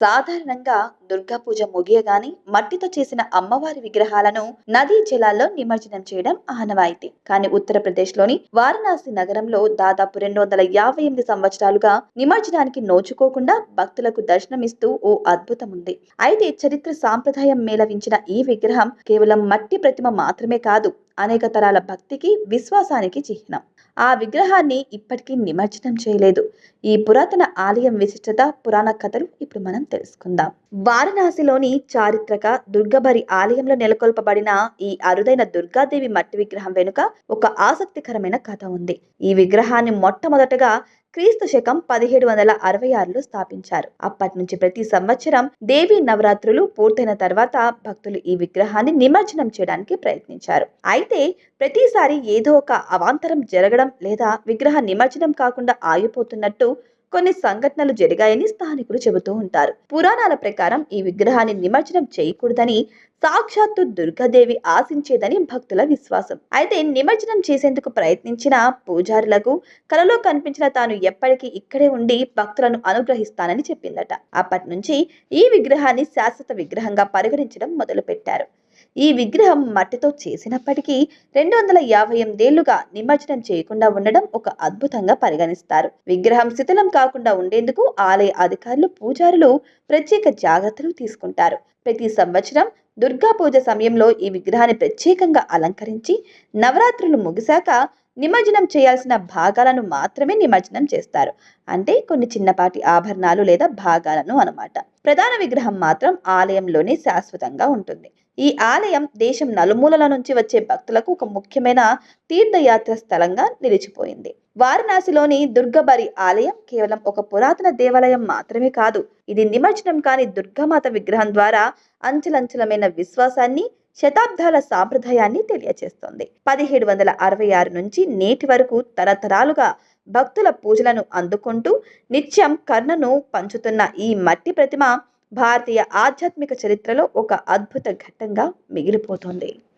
సాధారణంగా దుర్గా పూజ ముగియగానే మట్టితో చేసిన అమ్మవారి విగ్రహాలను నదీ జలాల్లో నిమజ్జనం చేయడం ఆనవాయితీ. కానీ ఉత్తరప్రదేశ్లోని వారణాసి నగరంలో దాదాపు రెండు వందల యాభై ఎనిమిది సంవత్సరాలుగా నిమజ్జనానికి నోచుకోకుండా భక్తులకు దర్శనమిస్తూ ఓ అద్భుతం ఉంది అయితే చరిత్ర సాంప్రదాయం మేళవించిన ఈ విగ్రహం కేవలం మట్టి ప్రతిమ మాత్రమే కాదు అనేక తరాల భక్తికి విశ్వాసానికి చిహ్నం. ఆ విగ్రహాన్ని ఇప్పటికీ నిమజ్జనం చేయలేదు. ఈ పురాతన ఆలయం విశిష్టత పురాణ కథలు ఇప్పుడు మనం తెలుసుకుందాం. వారణాసిలోని చారిత్రక దుర్గబరి ఆలయంలో నెలకొల్పబడిన ఈ అరుదైన దుర్గాదేవి మట్టి విగ్రహం వెనుక ఒక ఆసక్తికరమైన కథ ఉంది. ఈ విగ్రహాన్ని మొట్టమొదటగా క్రీస్తు శకం పదిహేడు వందల అరవై ఆరులో స్థాపించారు. అప్పటి నుంచి ప్రతి సంవత్సరం దేవి నవరాత్రులు పూర్తయిన తర్వాత భక్తులు ఈ విగ్రహాన్ని నిమజ్జనం చేయడానికి ప్రయత్నించారు. అయితే ప్రతిసారి ఏదో ఒక అవాంతరం జరగడం లేదా విగ్రహ నిమజ్జనం కాకుండా ఆగిపోతున్నట్టు కొన్ని సంఘటనలు జరిగాయని స్థానికులు చెబుతూ ఉంటారు. పురాణాల ప్రకారం ఈ విగ్రహాన్ని నిమజ్జనం చేయకూడదని సాక్షాత్తు దుర్గాదేవి ఆశించేదని భక్తుల విశ్వాసం. అయితే నిమజ్జనం చేసేందుకు ప్రయత్నించిన పూజారులకు కలలో కనిపించిన తాను ఎప్పటికీ ఇక్కడే ఉండి భక్తులను అనుగ్రహిస్తానని చెప్పిందట. అప్పటి నుంచి ఈ విగ్రహాన్ని శాశ్వత విగ్రహంగా పరిగణించడం మొదలుపెట్టారు. ఈ విగ్రహం మట్టితో చేసినప్పటికీ రెండు వందల యాభై ఎనిమిదేళ్ళుగా నిమజ్జనం చేయకుండా ఉండడం ఒక అద్భుతంగా పరిగణిస్తారు. విగ్రహం శిథిలం కాకుండా ఉండేందుకు ఆలయ అధికారులు పూజారులు ప్రత్యేక జాగ్రత్తలు తీసుకుంటారు. ప్రతి సంవత్సరం దుర్గా పూజ సమయంలో ఈ విగ్రహాన్ని ప్రత్యేకంగా అలంకరించి నవరాత్రులు ముగిశాక నిమజ్జనం చేయాల్సిన భాగాలను మాత్రమే నిమజ్జనం చేస్తారు. అంటే కొన్ని చిన్నపాటి ఆభరణాలు లేదా భాగాలను అనమాట ప్రధాన విగ్రహం మాత్రం ఆలయంలోనే శాశ్వతంగా ఉంటుంది. ఈ ఆలయం దేశం నలుమూలల నుంచి వచ్చే భక్తులకు ఒక ముఖ్యమైన తీర్థయాత్ర స్థలంగా నిలిచిపోయింది. వారణాసిలోని దుర్గబరి ఆలయం కేవలం ఒక పురాతన దేవాలయం మాత్రమే కాదు ఇది నిమజ్జనం కాని దుర్గామాత విగ్రహం ద్వారా అంచలంచలమైన విశ్వాసాన్ని శతాబ్దాల సాంప్రదాయాన్ని తెలియచేస్తుంది. పదిహేడు వందల అరవై ఆరు నుంచి నేటి వరకు తరతరాలుగా భక్తుల పూజలను అందుకుంటూ నిత్యం కర్ణను పంచుతున్న ఈ మట్టి ప్రతిమ భారతీయ ఆధ్యాత్మిక చరిత్రలో ఒక అద్భుత ఘట్టంగా మిగిలిపోతుంది.